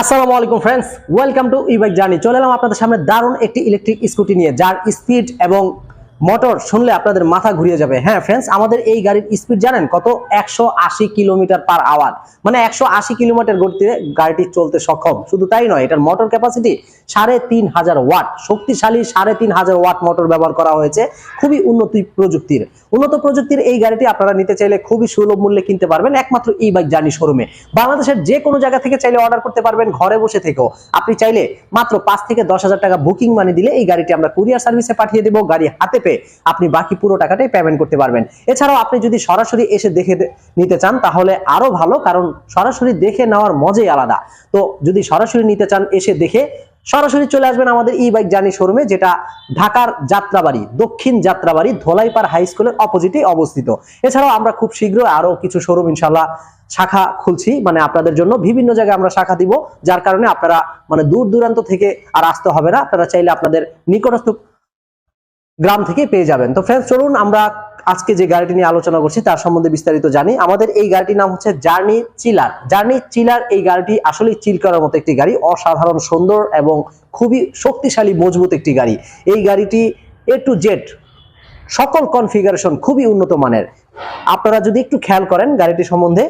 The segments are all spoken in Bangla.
আসসালামু আলাইকুম friends welcome to ebike bike journey চলে এলাম আপনাদের সামনে দারুণ একটি ইলেকট্রিক স্কুটি নিয়ে, যার স্পিড এবং মোটর শুনলে আপনাদের মাথা ঘুরিয়ে যাবে। হ্যাঁ ফ্রেন্ডস আমাদের এই গাড়ির স্পিড জানেন কত? একশো আশি কিলোমিটার পার আওয়ার মানে একশো আশি কিলোমিটার গতিতে গাড়িটি চলতে সক্ষম। শুধু তাই নয়, এটার মোটর ক্যাপাসিটি সাড়ে তিন হাজার ওয়াট শক্তিশালী সাড়ে তিন হাজার ওয়াট মোটর ব্যবহার করা হয়েছে। খুবই উন্নত প্রযুক্তির। উন্নত প্রযুক্তির এই গাড়িটি আপনারা নিতে চাইলে খুবই সুলভ মূল্যে কিনতে পারবেন একমাত্র ই বাইক জার্নি শোরুমে বাংলাদেশের যে কোনো জায়গা থেকে চাইলে অর্ডার করতে পারবেন, ঘরে বসে থেকেও। আপনি চাইলে মাত্র পাঁচ থেকে দশ হাজার টাকা বুকিং মানি দিলে এই গাড়িটি আমরা কুরিয়ার সার্ভিসে পাঠিয়ে দেবো। গাড়ি হাতে পেয়ে আপনি বাকি পুরো টাকাটাই পেমেন্ট করতে পারবেন। এছাড়াও আপনি যদি সরাসরি এসে দেখে নিতে চান, তাহলে আরও ভালো, কারণ সরাসরি দেখে নেওয়ার মজাই আলাদা। তো যদি সরাসরি নিতে চান, এসে দেখে সরাসরি চলে আসবেন আমাদের ই বাইক জার্নি শোরুমে যেটা ঢাকার যাত্রাবাড়ি, দক্ষিণ যাত্রাবাড়ি, ধোলাইপাড় হাই স্কুলের অপোজিটে অবস্থিত। এছাড়াও আমরা খুব শীঘ্রই আরও কিছু শোরুম ইনশাল্লাহ শাখা খুলছি। মানে আপনাদের জন্য বিভিন্ন জায়গায় আমরা শাখা দিব, যার কারণে আপনারা মানে দূর দূরান্ত থেকে আর আসতে হবে না। আপনারা চাইলে আপনাদের নিকটস্থ গ্রাম থেকে পেয়ে যাবেন। তো ফ্রেন্ডস চলুন আমরা আজকে যে গাড়িটি নিয়ে আলোচনা করছি, তার সম্বন্ধে বিস্তারিত জানি। আমাদের এই গাড়িটির নাম হচ্ছে জার্নি চিলার জার্নি চিলার এই গাড়িটি আসলে চিল করার মতো একটি গাড়ি, অসাধারণ, সুন্দর এবং খুবই শক্তিশালী, মজবুত একটি গাড়ি। এই গাড়িটি এ টু জেড সকল কনফিগারেশন খুবই উন্নত মানের। আপনারা যদি একটু খেয়াল করেন গাড়িটি সম্বন্ধে,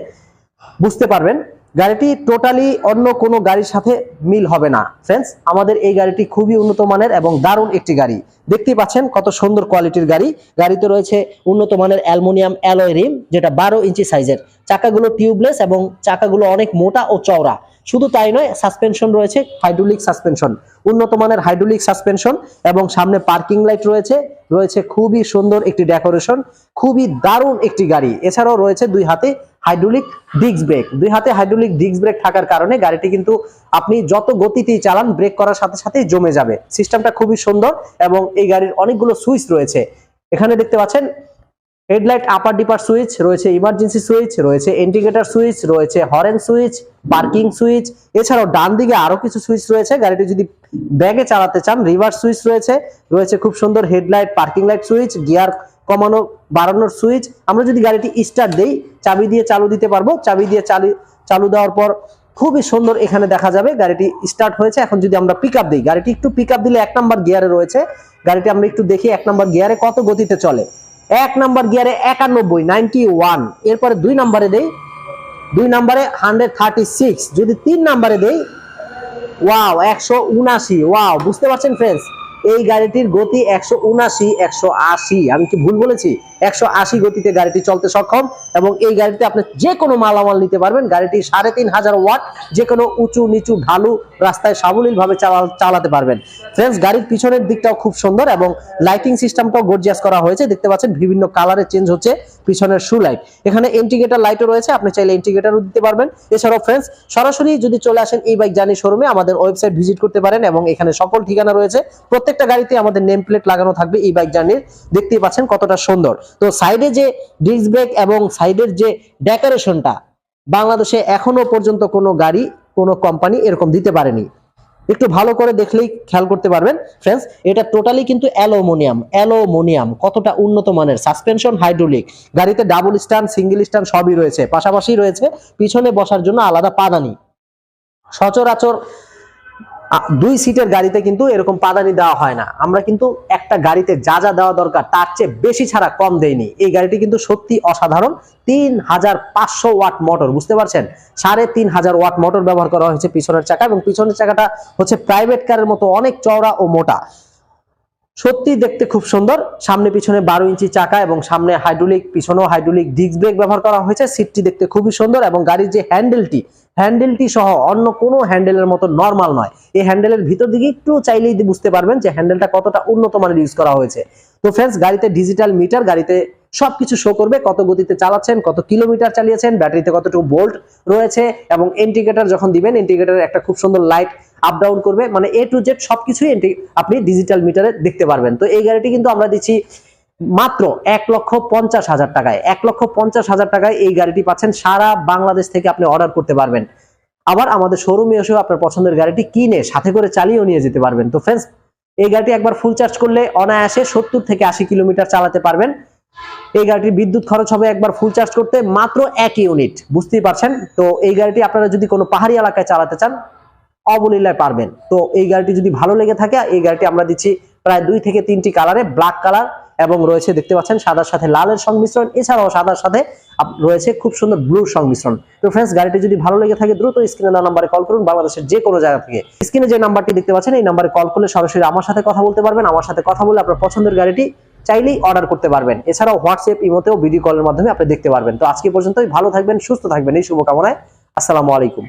বুঝতে পারবেন গাড়িটি টোটালি অন্য কোনো গাড়ির সাথে মিল হবে না। ফ্রেন্ডস আমাদের এই গাড়িটি খুবই উন্নত মানের এবং দারুণ একটি গাড়ি। দেখতে পাচ্ছেন কত সুন্দর কোয়ালিটির গাড়ি। গাড়িতে রয়েছে উন্নত মানের অ্যালমোনিয়াম অ্যালয় রিম যেটা বারো ইঞ্চি সাইজের চাকাগুলো টিউবলেস এবং চাকাগুলো অনেক মোটা ও চওড়া। শুধু তাই নয় সাসপেনশন রয়েছে হাইড্রোলিক সাসপেনশন উন্নত মানের হাইড্রোলিক সাসপেনশন এবং সামনে পার্কিং লাইট রয়েছে রয়েছে খুবই সুন্দর একটি ডেকোরেশন খুবই দারুণ একটি গাড়ি। এছাড়াও রয়েছে দুই হাতে হাইড্রোলিক ডিস্ক ব্রেক দুই হাতে হাইড্রোলিক ডিস্ক ব্রেক থাকার কারণে গাড়িটি কিন্তু আপনি যত গতিতেই চালান ব্রেক করার সাথে সাথেই জমে যাবে। সিস্টেমটা খুবই সুন্দর এবং এই গাড়ির অনেকগুলো সুইচ রয়েছে। এখানে দেখতে পাচ্ছেন হেডলাইট আপার ডিপার সুইচ রয়েছে ইমার্জেন্সি সুইচ রয়েছে ইন্ডিকেটর সুইচ রয়েছে হরেন সুইচ পার্কিং সুইচ এছাড়াও ডান দিকে আরও কিছু সুইচ রয়েছে, গাড়িটি যদি ব্যাগে চালাতে চান রিভার্স সুইচ রয়েছে রয়েছে খুব সুন্দর headlight parking light switch gear কমানো, বাড়ানোর সুইচ আমরা যদি গাড়িটি স্টার্ট দেই, চাবি দিয়ে চালু দিতে পারব, চাবি দিয়ে চালু চালু দেওয়ার পর খুবই সুন্দর এখানে দেখা যাবে, গাড়িটি স্টার্ট হয়েছে। এখন যদি আমরা পিক দিই, গাড়িটি একটু পিক দিলে এক নাম্বার গিয়ারে রয়েছে, গাড়িটি আমরা একটু দেখি, এক নাম্বার গিয়ারে কত গতিতে চলে। এক নাম্বার গিয়ারে একানব্বই নাইনটি ওয়ান এরপরে দুই নাম্বারে দেই, দুই নাম্বারে হান্ড্রেড থার্টি সিক্স যদি তিন নাম্বারে দেই, ওয়াও, একশো উনাশি। ওয়াও, বুঝতে পারছেন ফ্রেন্ডস এই গাড়িটির গতি একশো উনাশি, একশো আশি। আমি কি ভুল বলেছি? একশো আশি গতিতে গাড়িটি চলতে সক্ষম এবং এই গাড়িতে আপনি যে কোনো মালামাল নিতে পারবেন। গাড়িটি সাড়ে তিন হাজার ওয়াট যে কোনো উঁচু নিচু ঢালু রাস্তায় সাবলীল ভাবে চালাতে পারবেন। ফ্রেন্ডস গাড়ির পিছনের দিকটাও খুব সুন্দর এবং লাইটিং সিস্টেমটাও গর্জিয়াস করা হয়েছে। দেখতে পাচ্ছেন বিভিন্ন কালারে চেঞ্জ হচ্ছে পিছনের শু লাইট এখানে ইন্টিগ্রেটার লাইটও রয়েছে, আপনি চাইলে ইন্টিগ্রেটারও দিতে পারবেন। এছাড়াও ফ্রেন্ডস সরাসরি যদি চলে আসেন এই বাইক জার্নি শোরুমে আমাদের ওয়েবসাইট ভিজিট করতে পারেন এবং এখানে সকল ঠিকানা রয়েছে। প্রত্যেকটা গাড়িতে আমাদের নেম প্লেট লাগানো থাকবে এই বাইক জার্নির দেখতেই পাচ্ছেন কতটা সুন্দর। তো সাইডে যে ডিস্ক ব্রেক এবং সাইডের যে ডেকোরেশনটা বাংলাদেশে এখনও পর্যন্ত কোনো গাড়ি, কোনো কোম্পানি এরকম দিতে পারেনি। একটু ভালো করে দেখলেই খেয়াল করতে পারবেন ফ্রেন্ডস এটা টোটালি কিন্তু অ্যালোমোনিয়াম অ্যালোমোনিয়াম, কতটা উন্নত মানের সাসপেনশন হাইড্রোলিক গাড়িতে ডাবল স্ট্যান্ড সিঙ্গেল স্ট্যান্ড সবই রয়েছে, পাশাপাশি রয়েছে পিছনে বসার জন্য আলাদা পাদানি। সচরাচর দুই সিটের গাড়িতে কিন্তু এরকম পাদানি দেওয়া হয় না। আমরা কিন্তু একটা গাড়িতে যা যা দেওয়া দরকার, তার চেয়ে বেশি ছাড়া কম দেয়নি এই গাড়িটি কিন্তু সত্যি অসাধারণ। তিন হাজার পাঁচশো ওয়াট মোটর, বুঝতে পারছেন? সাড়ে তিন হাজার ওয়াট মোটর ব্যবহার করা হয়েছে পিছনের চাকা এবং পিছনের চাকাটা হচ্ছে প্রাইভেট কারের মতো অনেক চওড়া ও মোটা। সত্যি দেখতে খুব সুন্দর। সামনে পিছনে বারো ইঞ্চি চাকা এবং সামনে হাইড্রোলিক, পিছনেও হাইড্রোলিক ডিস্ক ব্রেক ব্যবহার করা হয়েছে। সিটটি দেখতে খুবই সুন্দর এবং গাড়ির যে হ্যান্ডেলটি হ্যান্ডেলটি সহ অন্য কোনো হ্যান্ডেলের মতো নর্মাল নয়। এই হ্যান্ডেলের ভিতর দিকে একটু চাইলেই বুঝতে পারবেন যে হ্যান্ডেলটা কতটা উন্নত মানের ইউজ করা হয়েছে। তো ফ্রেন্ডস গাড়িতে ডিজিটাল মিটার গাড়িতে সবকিছু শো করবে। কত গতিতে চালাচ্ছেন, কত কিলোমিটার চালিয়েছেন ব্যাটারিতে কতটুকু বোল্ট রয়েছে এবং ইন্ডিকেটর যখন দিবেন ইন্ডিকেটর একটা খুব সুন্দর লাইট আপ ডাউন করবে মানে এ টু জেড সবকিছুই আপনি ডিজিটাল মিটারে দেখতে পারবেন। তো এই গাড়িটি কিন্তু আমরা দিচ্ছি মাত্র এক লক্ষ পঞ্চাশ হাজার টাকায়। এক লক্ষ পঞ্চাশ হাজার টাকায় এই গাড়িটি পাচ্ছেন, সারা বাংলাদেশ থেকে আপনি অর্ডার করতে পারবেন। আবার আমাদের শোরুমে এসেও আপনার পছন্দের গাড়িটি কিনে সাথে করে চালিয়েও নিয়ে যেতে পারবেন। তো ফ্রেন্ডস এই গাড়িটি একবার ফুল চার্জ করলে অনায়াসে সত্তর থেকে আশি কিলোমিটার চালাতে পারবেন। এই গাড়িটির বিদ্যুৎ খরচ হবে একবার ফুল চার্জ করতে মাত্র এক ইউনিট বুঝতেই পারছেন? তো এই গাড়িটি আপনারা যদি কোনো পাহাড়ি এলাকায় চালাতে চান অবলীলায় পারবেন। তো এই গাড়িটি যদি ভালো লেগে থাকে, এই গাড়িটি আমরা দিচ্ছি প্রায় দুই থেকে তিনটি কালারে ব্ল্যাক কালার এবং রয়েছে দেখতে পাচ্ছেন সাদার সাথে লালের সংমিশ্রণ, এছাড়াও সাদার সাথে রয়েছে খুব সুন্দর ব্লুর সংমিশ্রণ। তো ফ্রেন্ডস গাড়িটি যদি ভালো লেগে থাকে, দ্রুত স্ক্রিনে দেওয়া নাম্বারে কল করুন, বাংলাদেশের যে কোনো জায়গা থেকে। স্ক্রিনে যে নাম্বারটি দেখতে পাচ্ছেন, এই নাম্বারে কল করলে সরাসরি আমার সাথে কথা বলতে পারবেন। আমার সাথে কথা বলে আপনার পছন্দের গাড়িটি চাইলেই অর্ডার করতে পারবেন। এছাড়াও হোয়াটসঅ্যাপ, ইমোতেও ভিডিও কলের মাধ্যমে আপনি দেখতে পারবেন। তো আজকে পর্যন্তই, ভালো থাকবেন, সুস্থ থাকবেন, এই শুভকামনায়। আসসালামু আলাইকুম।